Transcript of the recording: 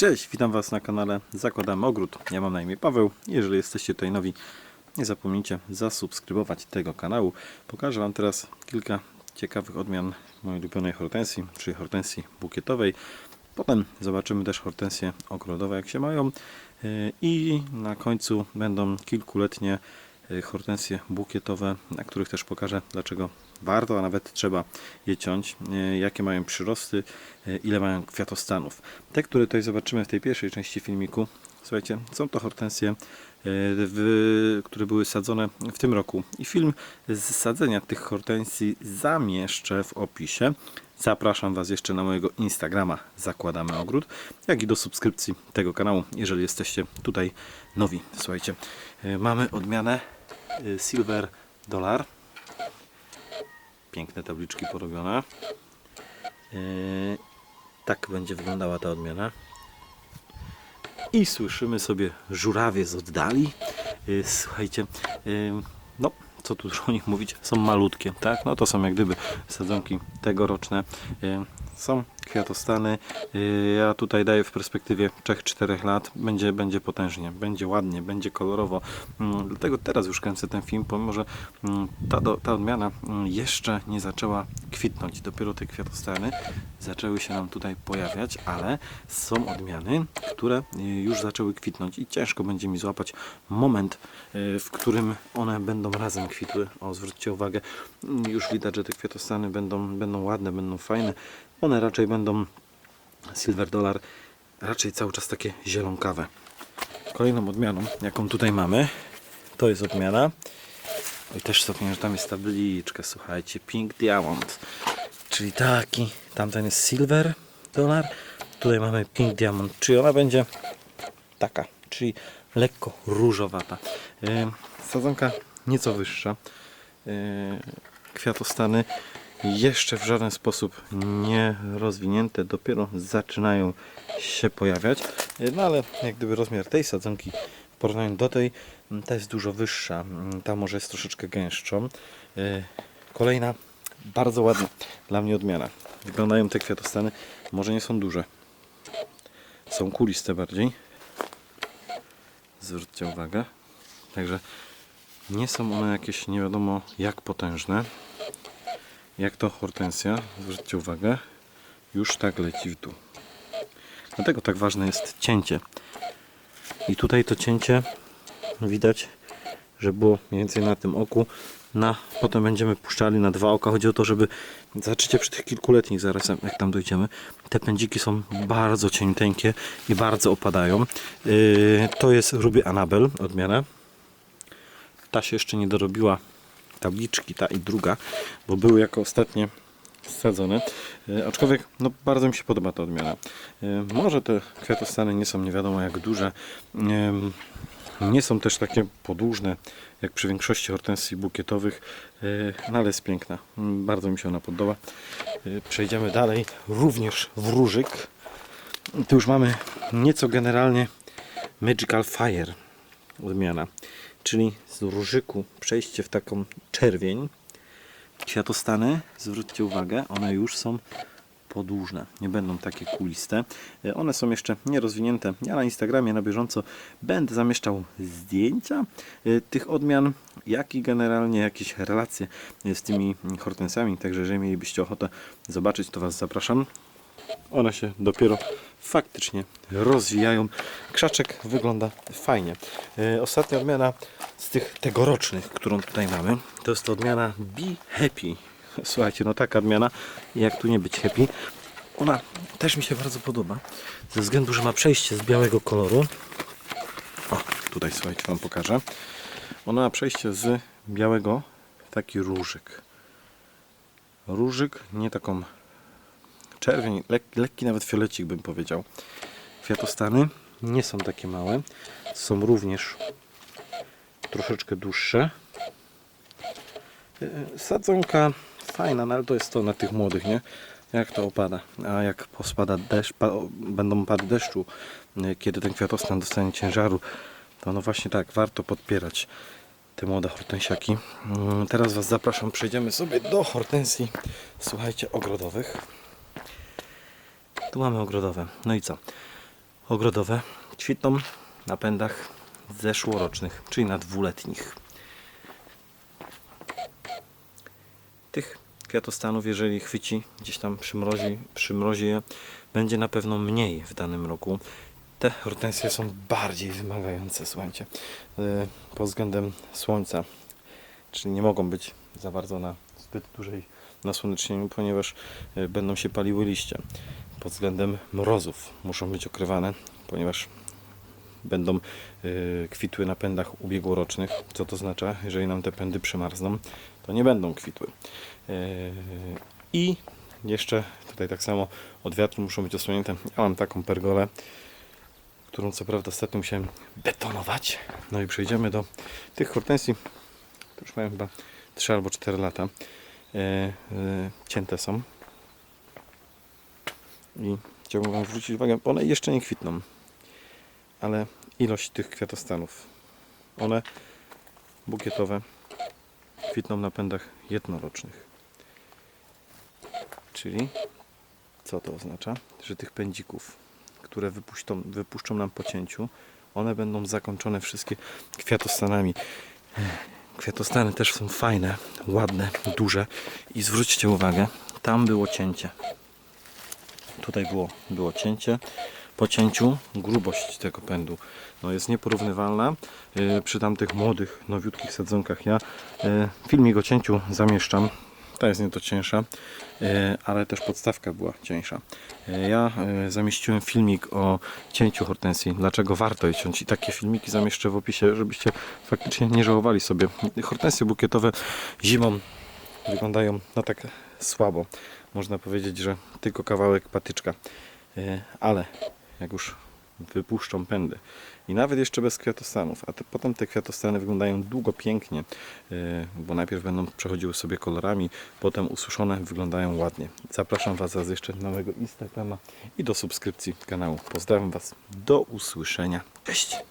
Cześć, witam Was na kanale Zakładamy Ogród. Ja mam na imię Paweł. Jeżeli jesteście tutaj nowi, nie zapomnijcie zasubskrybować tego kanału. Pokażę Wam teraz kilka ciekawych odmian mojej ulubionej hortensji, czyli hortensji bukietowej. Potem zobaczymy też hortensje ogrodowe, jak się mają. Yy, I na końcu będą kilkuletnie hortensje bukietowe, na których też pokażę, dlaczego warto, a nawet trzeba je ciąć, yy, jakie mają przyrosty, yy, ile mają kwiatostanów. Te, które tutaj zobaczymy w tej pierwszej części filmiku, słuchajcie, są to hortensje, które były sadzone w tym roku. I film z sadzenia tych hortensji zamieszczę w opisie. Zapraszam Was jeszcze na mojego Instagrama Zakładamy Ogród, jak i do subskrypcji tego kanału, jeżeli jesteście tutaj nowi. Słuchajcie, mamy odmianę Silver Dollar. Piękne tabliczki porobione. Yy, Tak będzie wyglądała ta odmiana. I słyszymy sobie żurawie z oddali. Yy, Słuchajcie, no co tu o nich mówić, są malutkie, tak? No to są jak gdyby sadzonki tegoroczne. Są kwiatostany. Yy, Ja tutaj daję w perspektywie 3-4 lat. Będzie, będzie potężnie, będzie ładnie, będzie kolorowo. Mm, Dlatego teraz już kręcę ten film, pomimo że mm, ta, do, ta odmiana mm, jeszcze nie zaczęła kwitnąć. Dopiero te kwiatostany zaczęły się nam tutaj pojawiać, ale są odmiany, które y, już zaczęły kwitnąć i ciężko będzie mi złapać moment, y, w którym one będą razem kwitły. O, zwróćcie uwagę, już widać, że te kwiatostany będą, będą ładne, będą fajne. One raczej będą Silver Dollar, raczej cały czas takie zielonkawe. Kolejną odmianą, jaką tutaj mamy, to jest odmiana. Oj, też sobie, że tam jest tabliczka, słuchajcie, Pink Diamond. Czyli taki, tamten jest Silver Dollar, tutaj mamy Pink Diamond. Czyli ona będzie taka, czyli lekko różowata. Yy, sadzonka nieco wyższa. Yy, kwiatostany jeszcze w żaden sposób nie rozwinięte, dopiero zaczynają się pojawiać. No ale jak gdyby rozmiar tej sadzonki w porównaniu do tej, mm, ta jest dużo wyższa. Mm, Ta może jest troszeczkę gęstszą. Yy, Kolejna bardzo ładna dla mnie odmiana. Wyglądają te kwiatostany, może nie są duże. Są kuliste bardziej. Zwróćcie uwagę. Także nie są one jakieś nie wiadomo jak potężne. Jak to hortensja, zwróćcie uwagę, już tak leci w dół. Dlatego tak ważne jest cięcie. I tutaj to cięcie widać, że było mniej więcej na tym oku. Na, potem będziemy puszczali na dwa oka. Chodzi o to, żeby zaczęcie przy tych kilkuletnich zaraz, jak tam dojdziemy. Te pędziki są bardzo cieniuteńkie i bardzo opadają. Yy, to jest Ruby Annabel odmiana. Ta się jeszcze nie dorobiła tabliczki, ta i druga, bo były jako ostatnie sadzone. Yy, aczkolwiek no, bardzo mi się podoba ta odmiana. Yy, może te kwiatostany nie są nie wiadomo jak duże. Yy, nie są też takie podłużne jak przy większości hortensji bukietowych, no ale jest piękna. Bardzo mi się ona podoba. Przejdziemy dalej. Również w różyk. Tu już mamy nieco generalnie Magical Fire odmiana. Czyli z różyku przejście w taką czerwień. Kwiatostany, zwróćcie uwagę, one już są podłużne, nie będą takie kuliste. E, One są jeszcze nierozwinięte. Ja na Instagramie na bieżąco będę zamieszczał zdjęcia e, tych odmian, jak i generalnie jakieś relacje e, z tymi hortensjami. Także jeżeli mielibyście ochotę zobaczyć, to Was zapraszam. One się dopiero faktycznie rozwijają. Krzaczek wygląda fajnie. E, Ostatnia odmiana z tych tegorocznych, którą tutaj mamy, to jest to odmiana Be Happy. Słuchajcie, no taka odmiana, jak tu nie być happy. Ona też mi się bardzo podoba, ze względu, że ma przejście z białego koloru. O, tutaj słuchajcie, Wam pokażę. Ona ma przejście z białego w taki różyk. Różyk, nie taką czerwień, lek, lekki nawet fiolecik bym powiedział. Kwiatostany nie są takie małe, są również troszeczkę dłuższe. Yy, Sadzonka fajna, no ale to jest to na tych młodych, nie? Jak to opada, a jak pospada deszcz, pa, będą pady deszczu, yy, kiedy ten kwiatostan dostanie ciężaru, to no właśnie tak, warto podpierać te młode hortensiaki. Yy, Teraz Was zapraszam, przejdziemy sobie do hortensji, słuchajcie, ogrodowych. Tu mamy ogrodowe. No i co? ogrodowe kwitną na pędach zeszłorocznych, czyli na dwuletnich. Tych kwiatostanów, jeżeli chwyci, gdzieś tam przymrozi, przymrozi je, będzie na pewno mniej w danym roku. Te hortensje są bardziej wymagające, słuchajcie, yy, pod względem słońca. Czyli nie mogą być za bardzo na zbyt dużej nasłonecznieniu, ponieważ yy, będą się paliły liście. Pod względem mrozów muszą być okrywane, ponieważ będą yy, kwitły na pędach ubiegłorocznych. Co to oznacza? Jeżeli nam te pędy przymarzną, to nie będą kwitły. Yy, I jeszcze tutaj tak samo od wiatru muszą być osłonięte. Ja mam taką pergolę, którą co prawda ostatnio musiałem betonować. No i przejdziemy do tych hortensji, które już mają chyba 3 albo 4 lata. Yy, cięte są. I chciałbym Wam zwrócić uwagę, one jeszcze nie kwitną ale ilość tych kwiatostanów. One bukietowe kwitną na pędach jednorocznych. Czyli co to oznacza? Że tych pędzików, które wypuszczą, wypuszczą nam po cięciu, one będą zakończone wszystkie kwiatostanami. Kwiatostany też są fajne, ładne, duże i zwróćcie uwagę, tam było cięcie. Tutaj było, było cięcie. Po cięciu grubość tego pędu no jest nieporównywalna yy, przy tamtych młodych, nowiutkich sadzonkach. Ja yy, filmik o cięciu zamieszczam. Ta jest nieco cieńsza, yy, ale też podstawka była cieńsza. Yy, ja zamieściłem filmik o cięciu hortensji, dlaczego warto je ciąć i takie filmiki zamieszczę w opisie, żebyście faktycznie nie żałowali sobie. Hortensje bukietowe zimą wyglądają no tak słabo. Można powiedzieć, że tylko kawałek patyczka. Yy, Ale jak już wypuszczą pędy i nawet jeszcze bez kwiatostanów, a te, potem te kwiatostany wyglądają długo pięknie, yy, bo najpierw będą przechodziły sobie kolorami, potem ususzone wyglądają ładnie. Zapraszam Was raz jeszcze na mojego Instagrama i do subskrypcji kanału. Pozdrawiam Was, do usłyszenia. Cześć!